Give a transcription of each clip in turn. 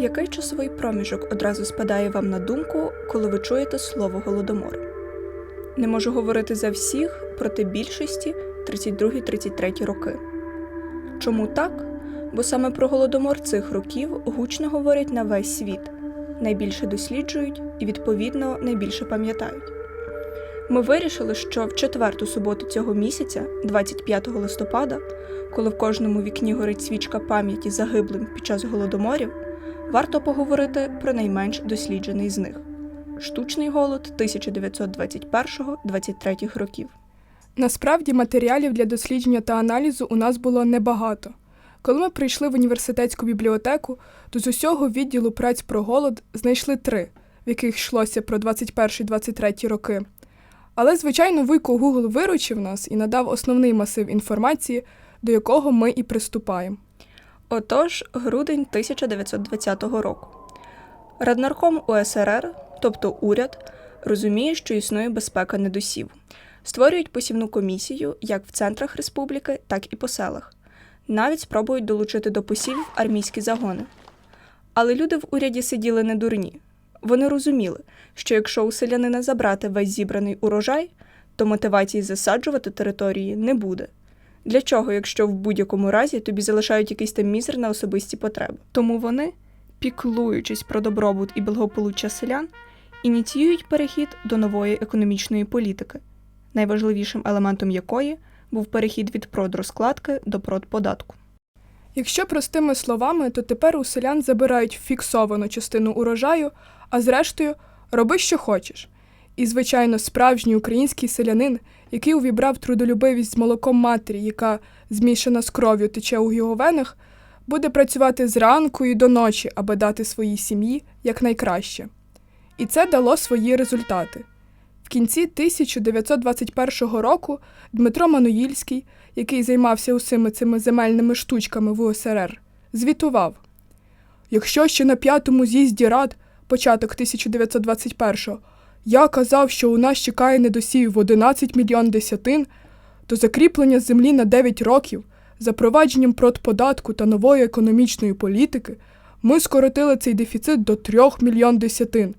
Який часовий проміжок одразу спадає вам на думку, коли ви чуєте слово голодомор? Не можу говорити за всіх, проте більшості 32-33 роки. Чому так? Бо саме про голодомор цих років гучно говорять на весь світ, найбільше досліджують і, відповідно, найбільше пам'ятають. Ми вирішили, що в четверту суботу цього місяця, 25 листопада, коли в кожному вікні горить свічка пам'яті загиблим під час голодоморів, варто поговорити про найменш досліджений з них штучний голод 1921-23 років. Насправді матеріалів для дослідження та аналізу у нас було небагато. Коли ми прийшли в університетську бібліотеку, то з усього відділу праць про голод знайшли три, в яких йшлося про 21-23 роки. Але, звичайно, Вуйко Google виручив нас і надав основний масив інформації, до якого ми і приступаємо. Отож, грудень 1920 року. Раднарком УСРР, тобто уряд, розуміє, що існує безпека недосів. Створюють посівну комісію як в центрах республіки, так і по селах. Навіть спробують долучити до посівів армійські загони. Але люди в уряді сиділи не дурні. Вони розуміли, що якщо у селянина забрати весь зібраний урожай, то мотивації засаджувати території не буде. Для чого, якщо в будь-якому разі тобі залишають якийсь там мізер на особисті потреби? Тому вони, піклуючись про добробут і благополуччя селян, ініціюють перехід до нової економічної політики, найважливішим елементом якої був перехід від продрозкладки до продподатку. Якщо простими словами, то тепер у селян забирають фіксовану частину урожаю, а зрештою роби, що хочеш. І, звичайно, справжній український селянин, який увібрав трудолюбивість з молоком матері, яка змішана з кров'ю тече у його венах, буде працювати зранку і до ночі, аби дати своїй сім'ї якнайкраще. І це дало свої результати. Кінці 1921 року Дмитро Мануїльський, який займався усіми цими земельними штучками в УСРР, звітував: Якщо ще на п'ятому з'їзді рад, початок 1921-го, я казав, що у нас чекає недосів в 11 мільйон десятин, то закріплення землі на 9 років, запровадженням продподатку та нової економічної політики, ми скоротили цей дефіцит до 3 мільйон десятин.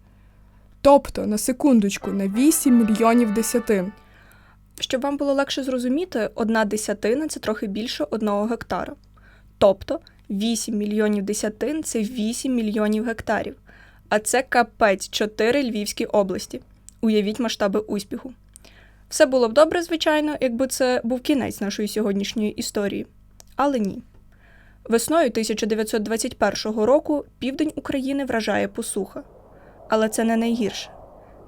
Тобто, на секундочку, на 8 мільйонів десятин. Щоб вам було легше зрозуміти, одна десятина це трохи більше одного гектара. Тобто 8 мільйонів десятин це 8 мільйонів гектарів. А це капець 4 Львівські області. Уявіть масштаби успіху. Все було б добре, звичайно, якби це був кінець нашої сьогоднішньої історії. Але ні. Весною 1921 року південь України вражає посуха. Але це не найгірше.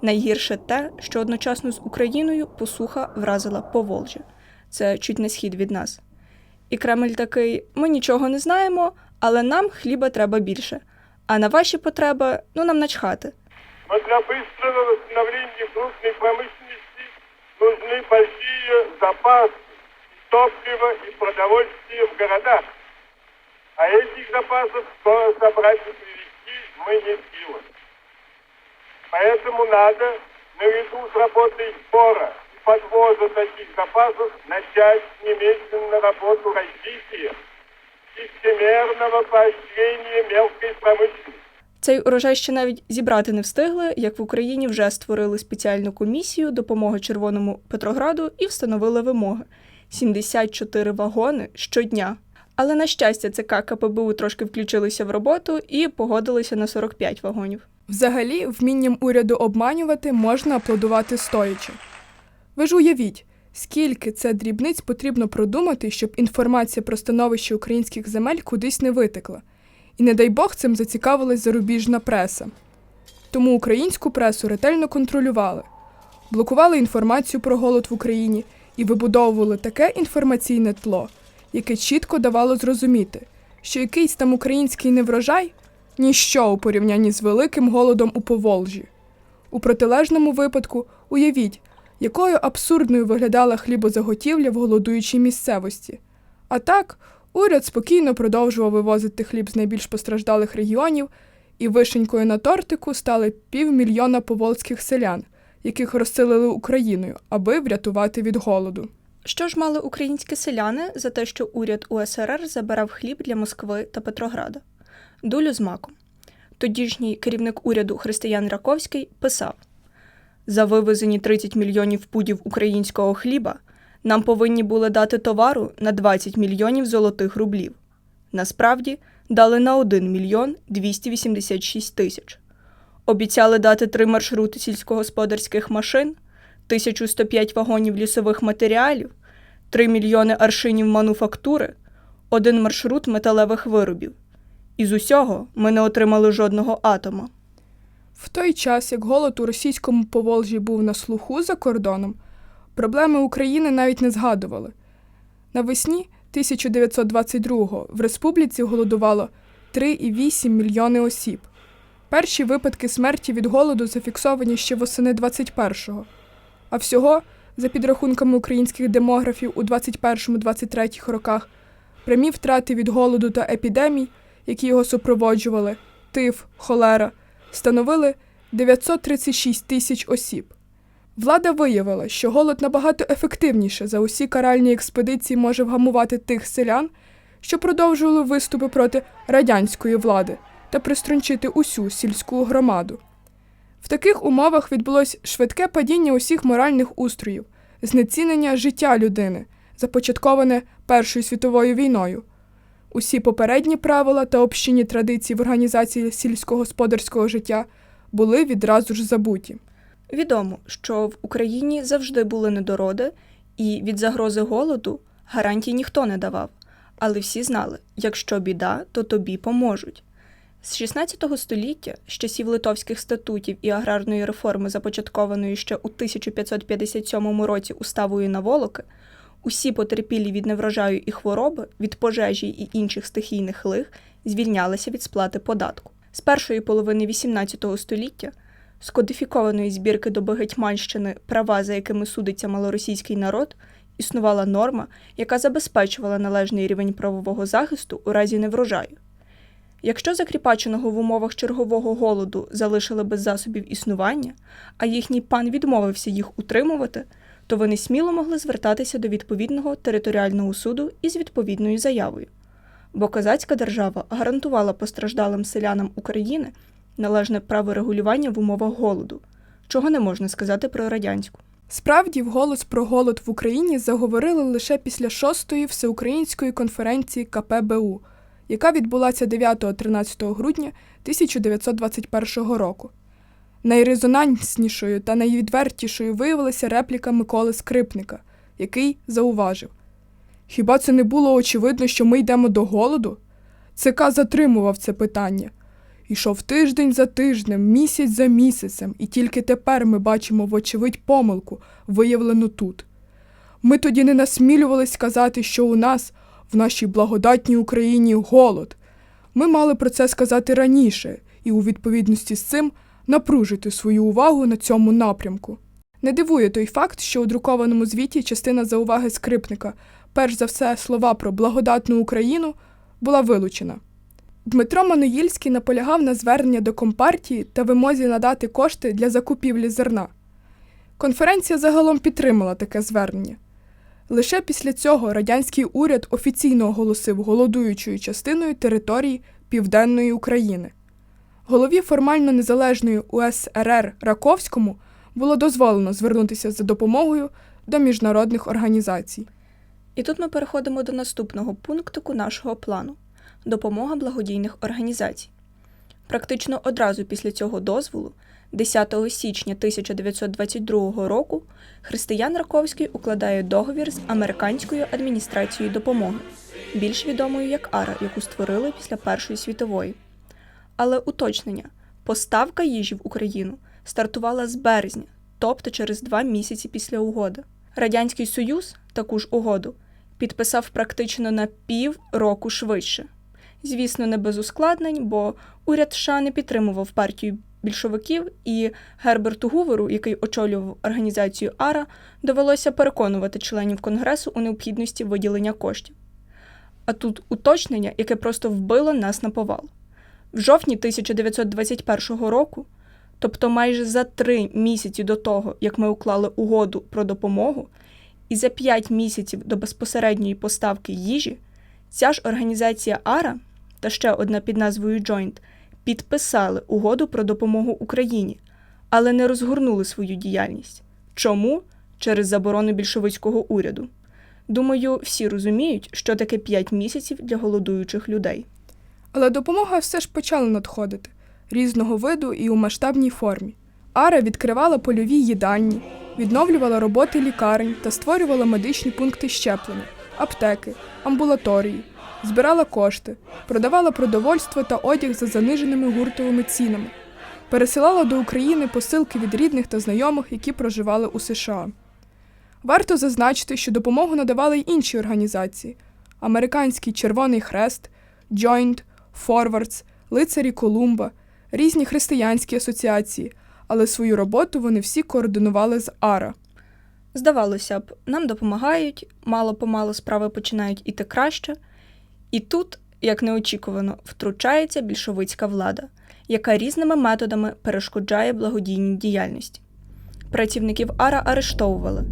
Найгірше те, що одночасно з Україною посуха вразила Поволжя. Це чуть на схід від нас. І Кремль такий: ми нічого не знаємо, але нам хліба треба більше. А на ваші потреби ну нам начхати. Но для быстрого восстановления крупной промышленности нужны большие запасы топлива и продовольствия в городах. А этих запасов скоро собрать и привезти мы не в силах. Поэтому надо, наряду с работой сбора и подвоза таких запасов, начать немедленно работу развития и поощрения мелкой промышленности. Цей урожай ще навіть зібрати не встигли, як в Україні вже створили спеціальну комісію допомоги Червоному Петрограду і встановили вимоги 74 вагони щодня. Але на щастя, ЦК КПБУ трошки включилися в роботу і погодилися на 45 вагонів. Взагалі, вмінням уряду обманювати можна аплодувати стоячи. Ви ж уявіть, скільки це дрібниць потрібно продумати, щоб інформація про становище українських земель кудись не витекла. І не дай Бог цим зацікавилась зарубіжна преса. Тому українську пресу ретельно контролювали, блокували інформацію про голод в Україні і вибудовували таке інформаційне тло, яке чітко давало зрозуміти, що якийсь там український неврожай ніщо у порівнянні з великим голодом у Поволжі. У протилежному випадку уявіть, якою абсурдною виглядала хлібозаготівля в голодуючій місцевості. А так, уряд спокійно продовжував вивозити хліб з найбільш постраждалих регіонів, і вишенькою на тортику стали півмільйона поволзьких селян, яких розселили Україною, аби врятувати від голоду. Що ж мали українські селяни за те, що уряд УСРР забирав хліб для Москви та Петрограда? Дулю з маком. Тодішній керівник уряду Християн Раковський писав: За вивезені 30 мільйонів пудів українського хліба нам повинні були дати товару на 20 мільйонів золотих рублів. Насправді дали на 1 мільйон 286 тисяч. Обіцяли дати три маршрути сільськогосподарських машин, 1105 вагонів лісових матеріалів, 3 мільйони аршинів мануфактури, один маршрут металевих виробів. Із усього ми не отримали жодного атома. В той час, як голод у російському Поволжі був на слуху за кордоном, проблеми України навіть не згадували. Навесні 1922-го в республіці голодувало 3,8 мільйони осіб. Перші випадки смерті від голоду зафіксовані ще восени 21-го. А всього, за підрахунками українських демографів у 21-23 роках, прямі втрати від голоду та епідемій, які його супроводжували, тиф, холера, становили 936 тисяч осіб. Влада виявила, що голод набагато ефективніше за усі каральні експедиції може вгамувати тих селян, що продовжували виступи проти радянської влади та приструнчити усю сільську громаду. В таких умовах відбулось швидке падіння усіх моральних устроїв, знецінення життя людини, започатковане Першою світовою війною. Усі попередні правила та общинні традиції в організації сільськогосподарського життя були відразу ж забуті. Відомо, що в Україні завжди були недороди, і від загрози голоду гарантій ніхто не давав. Але всі знали, якщо біда, то тобі поможуть. З 16 століття, з часів литовських статутів і аграрної реформи, започаткованої ще у 1557 році уставою на Волоки, усі потерпілі від неврожаю і хвороби, від пожежі і інших стихійних лих звільнялися від сплати податку. З першої половини XVIII століття з кодифікованої збірки доби Гетьманщини права, за якими судиться малоросійський народ, існувала норма, яка забезпечувала належний рівень правового захисту у разі неврожаю. Якщо закріпаченого в умовах чергового голоду залишили без засобів існування, а їхній пан відмовився їх утримувати, то вони сміло могли звертатися до відповідного територіального суду із відповідною заявою. Бо козацька держава гарантувала постраждалим селянам України належне право регулювання в умовах голоду, чого не можна сказати про радянську. Справді, вголос про голод в Україні заговорили лише після шостої всеукраїнської конференції КПБУ, яка відбулася 9-13 грудня 1921 року. Найрезонанснішою та найвідвертішою виявилася репліка Миколи Скрипника, який зауважив: Хіба це не було очевидно, що ми йдемо до голоду? ЦК затримував це питання. Ішов тиждень за тижнем, місяць за місяцем, і тільки тепер ми бачимо, вочевидь, помилку, виявлену тут. Ми тоді не насмілювались сказати, що у нас, в нашій благодатній Україні, голод. Ми мали про це сказати раніше і у відповідності з цим напружити свою увагу на цьому напрямку. Не дивує той факт, що у друкованому звіті частина зауваги скрипника, перш за все слова про благодатну Україну, була вилучена. Дмитро Маноїльський наполягав на звернення до Компартії та вимозі надати кошти для закупівлі зерна. Конференція загалом підтримала таке звернення. Лише після цього радянський уряд офіційно оголосив голодуючою частиною території Південної України. Голові формально незалежної УСРР Раковському було дозволено звернутися за допомогою до міжнародних організацій. І тут ми переходимо до наступного пунктику нашого плану допомога благодійних організацій. Практично одразу після цього дозволу, 10 січня 1922 року, Християн Раковський укладає договір з американською адміністрацією допомоги, більш відомою як АРА, яку створили після Першої світової. Але уточнення: поставка їжі в Україну стартувала з березня, тобто через два місяці після угоди. Радянський Союз таку ж угоду підписав практично на пів року швидше. Звісно, не без ускладнень, бо уряд США не підтримував партію більшовиків, і Герберту Гуверу, який очолював організацію АРА, довелося переконувати членів Конгресу у необхідності виділення коштів. А тут уточнення, яке просто вбило нас на повал. В жовтні 1921 року, тобто майже за три місяці до того, як ми уклали угоду про допомогу, І за 5 місяців до безпосередньої поставки їжі ця ж організація АРА та ще одна під назвою Joint підписали угоду про допомогу Україні, але не розгорнули свою діяльність. Чому? Через заборону більшовицького уряду. Думаю, всі розуміють, що таке 5 місяців для голодуючих людей. Але допомога все ж почала надходити різного виду і у масштабній формі. Ара відкривала польові їдальні, відновлювала роботи лікарень та створювала медичні пункти щеплення, аптеки, амбулаторії, збирала кошти, продавала продовольство та одяг за заниженими гуртовими цінами, пересилала до України посилки від рідних та знайомих, які проживали у США. Варто зазначити, що допомогу надавали й інші організації: Американський Червоний Хрест, Joint, Forwards, Лицарі Колумба, різні християнські асоціації, але свою роботу вони всі координували з АРА. Здавалося б, нам допомагають, мало помалу справи починають іти краще. І тут, як неочікувано, втручається більшовицька влада, яка різними методами перешкоджає благодійній діяльності. Працівників АРА арештовували,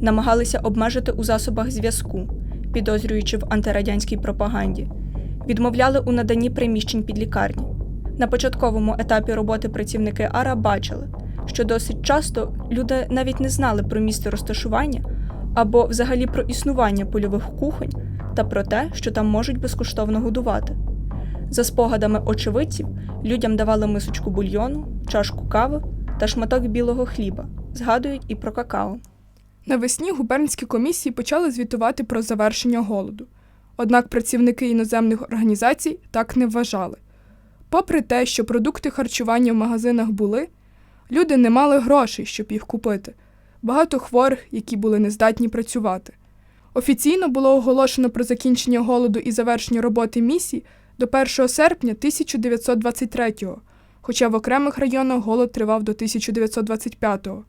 намагалися обмежити у засобах зв'язку, підозрюючи в антирадянській пропаганді, відмовляли у наданні приміщень під лікарні. На початковому етапі роботи працівники АРА бачили, що досить часто люди навіть не знали про місце розташування або взагалі про існування польових кухонь та про те, що там можуть безкоштовно годувати. За спогадами очевидців, людям давали мисочку бульйону, чашку кави та шматок білого хліба, згадують і про какао. Навесні губернські комісії почали звітувати про завершення голоду. Однак працівники іноземних організацій так не вважали. Попри те, що продукти харчування в магазинах були, люди не мали грошей, щоб їх купити. Багато хворих, які були нездатні працювати. Офіційно було оголошено про закінчення голоду і завершення роботи місій до 1 серпня 1923-го, хоча в окремих районах голод тривав до 1925-го.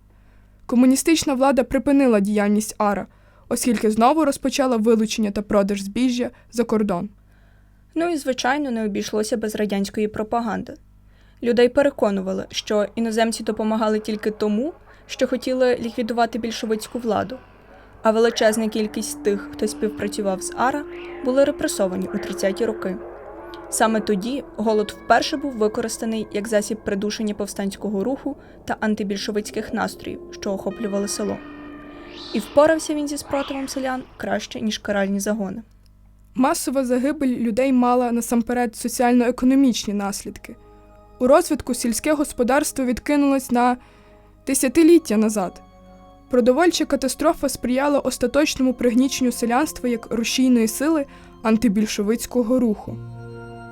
Комуністична влада припинила діяльність АРА, оскільки знову розпочала вилучення та продаж збіжжя за кордон. Ну і, звичайно, не обійшлося без радянської пропаганди. Людей переконували, що іноземці допомагали тільки тому, що хотіли ліквідувати більшовицьку владу, а величезна кількість тих, хто співпрацював з АРА, були репресовані у 30-ті роки. Саме тоді голод вперше був використаний як засіб придушення повстанського руху та антибільшовицьких настроїв, що охоплювали село. І впорався він зі спротивом селян краще, ніж каральні загони. Масова загибель людей мала насамперед соціально-економічні наслідки. У розвитку сільське господарство відкинулось на десятиліття назад. Продовольча катастрофа сприяла остаточному пригніченню селянства як рушійної сили антибільшовицького руху.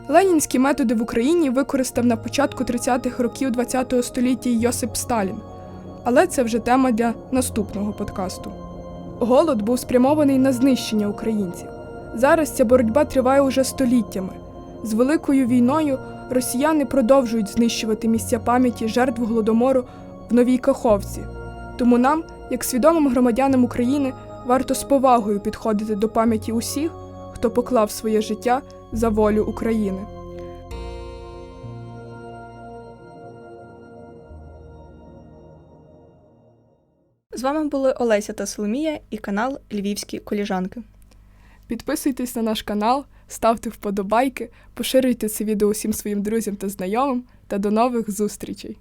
Ленінські методи в Україні використав на початку 30-х років ХХ століття Йосип Сталін, але це вже тема для наступного подкасту. Голод був спрямований на знищення українців. Зараз ця боротьба триває уже століттями. З великою війною росіяни продовжують знищувати місця пам'яті жертв голодомору в Новій Каховці. Тому нам, як свідомим громадянам України, варто з повагою підходити до пам'яті усіх, хто поклав своє життя за волю України. Вами були Олеся та Соломія і канал Львівські коліжанки. Підписуйтесь на наш канал, ставте вподобайки, поширюйте це відео усім своїм друзям та знайомим та до нових зустрічей!